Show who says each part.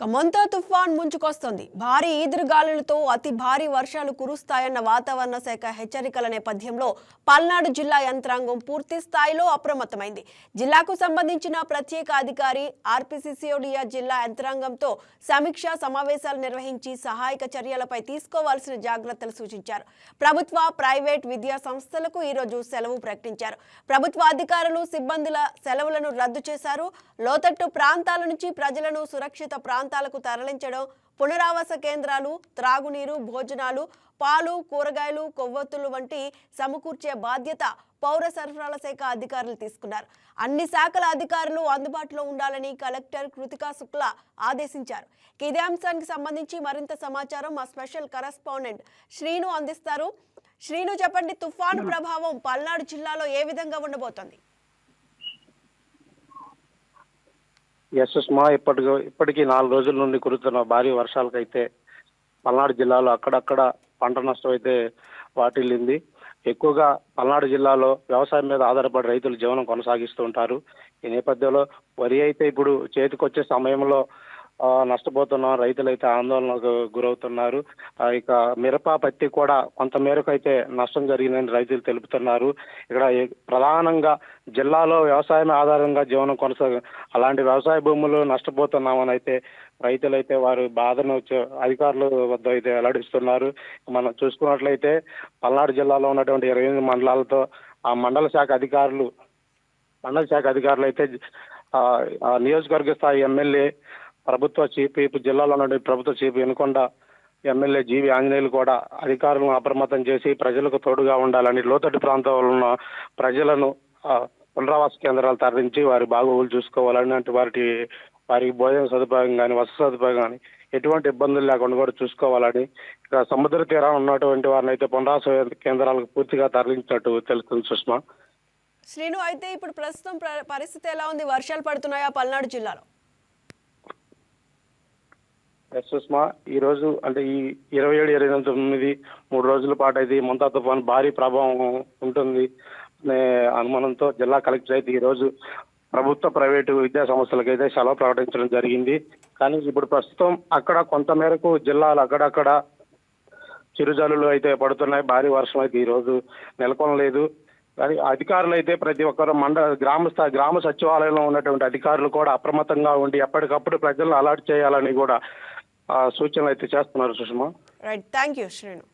Speaker 1: మొంతా తుఫాన్ ముంచుకొస్తోంది. భారీ ఈదురుగాలులతో అతి భారీ వర్షాలు కురుస్తాయన్న వాతావరణ శాఖ హెచ్చరికల నేపథ్యంలో పల్నాడు జిల్లా యంత్రాంగం పూర్తి స్థాయిలో అప్రమత్తమైంది. జిల్లాకు సంబంధించిన ప్రత్యేక అధికారి ఆర్పీసీసీఓడియా జిల్లా యంత్రాంగంతో సమీక్ష సమావేశాలు నిర్వహించి సహాయక చర్యలపై తీసుకోవాల్సిన జాగ్రత్తలు సూచించారు. ప్రభుత్వ ప్రైవేట్ విద్యా సంస్థలకు ఈరోజు సెలవు ప్రకటించారు. ప్రభుత్వ అధికారులు సిబ్బందుల సెలవులను రద్దు చేశారు. లోతట్టు ప్రాంతాల నుంచి ప్రజలను సురక్షిత ప్రాంతాలకు తరలించడం పునరావాస కేంద్రాలు త్రాగునీరు భోజనాలు పాలు కూరగాయలు కొవ్వొత్తులు వంటి సమకూర్చే బాధ్యత పౌర సరఫరాల శాఖ అధికారులు తీసుకున్నారు. అన్ని శాఖల అధికారులు అందుబాటులో ఉండాలని కలెక్టర్ కృతికా శుక్లా ఆదేశించారు. ఇదే అంశానికి సంబంధించి మరింత సమాచారం మా స్పెషల్ కరస్పాండెంట్ శ్రీను అందిస్తారు. శ్రీను చెప్పండి తుఫాను ప్రభావం పల్నాడు జిల్లాలో ఏ విధంగా ఉండబోతోంది?
Speaker 2: ఎస్ సుష్మా ఇప్పటికి ఇప్పటికీ నాలుగు రోజుల నుండి కురుతున్న భారీ వర్షాలకైతే పల్నాడు జిల్లాలో అక్కడక్కడ పంట నష్టం అయితే వాటిల్లింది. ఎక్కువగా పల్నాడు జిల్లాలో వ్యవసాయం మీద ఆధారపడి రైతులు జీవనం కొనసాగిస్తూ ఉంటారు. ఈ నేపథ్యంలో వరి అయితే ఇప్పుడు చేతికొచ్చే సమయంలో నష్టపోతున్న రైతులైతే ఆందోళనకు గురవుతున్నారు. ఇక మిరప పత్తి కూడా కొంత మేరకు అయితే నష్టం జరిగిందని రైతులు తెలుపుతున్నారు. ఇక్కడ ప్రధానంగా జిల్లాలో వ్యవసాయం ఆధారంగా జీవనం కొనసాగ అలాంటి వ్యవసాయ భూములు నష్టపోతున్నామని అయితే రైతులైతే వారు బాధను అధికారులు అధికారుల వద్ద అయితే వెల్లడిస్తున్నారు. మనం చూసుకున్నట్లయితే పల్నాడు జిల్లాలో ఉన్నటువంటి ఇరవై ఎనిమిది మండలాలతో ఆ మండల శాఖ అధికారులు మండల శాఖ అధికారులు అయితే నియోజకవర్గ స్థాయి ఎమ్మెల్యే ప్రభుత్వ చీఫ్ ఇప్పుడు జిల్లాలో ఉన్నటువంటి ప్రభుత్వ చీఫ్ ఎనుకొండ ఎమ్మెల్యే జీవి ఆంజనేయులు కూడా అధికారులను అప్రమత్తం చేసి ప్రజలకు తోడుగా ఉండాలని లోతట్టు ప్రాంతంలో ఉన్న ప్రజలను పునరావాస కేంద్రాలు తరలించి వారి బాగోగులు చూసుకోవాలని అంటే వారికి వారికి భోజన సదుపాయం కానీ వసతి సదుపాయం కానీ ఎటువంటి ఇబ్బందులు లేకుండా కూడా చూసుకోవాలని ఇక సముద్ర తీరం ఉన్నటువంటి వారిని అయితే పునరావాస కేంద్రాలకు పూర్తిగా తరలించినట్టు తెలుస్తుంది సుష్మా.
Speaker 1: శ్రీను అయితే ఇప్పుడు ప్రస్తుతం పరిస్థితి ఎలా ఉంది? వర్షాలు పడుతున్నాయా పల్నాడు జిల్లాలో?
Speaker 2: ఎస్ సుష్మా ఈ రోజు అంటే ఈ ఇరవై ఏడు ఇరవై ఎనిమిది తొమ్మిది మూడు రోజుల పాటు అయితే ఈ ముంతా తుఫాన్ భారీ ప్రభావం ఉంటుంది అనే అనుమానంతో జిల్లా కలెక్టర్ అయితే ఈ రోజు ప్రభుత్వ ప్రైవేటు విద్యా సంస్థలకైతే సెలవు ప్రకటించడం జరిగింది. కానీ ఇప్పుడు ప్రస్తుతం అక్కడ కొంత మేరకు జిల్లాలు అక్కడక్కడ చిరుజల్లులు అయితే పడుతున్నాయి. భారీ వర్షం అయితే ఈ రోజు నెలకొనలేదు. కానీ అధికారులు అయితే ప్రతి ఒక్కరు మండ గ్రామ గ్రామ సచివాలయంలో ఉన్నటువంటి అధికారులు కూడా అప్రమత్తంగా ఉండి ఎప్పటికప్పుడు ప్రజలను అలర్ట్ చేయాలని కూడా సూచనలు అయితే చేస్తున్నారు Sushma.
Speaker 1: Right thank you Srinu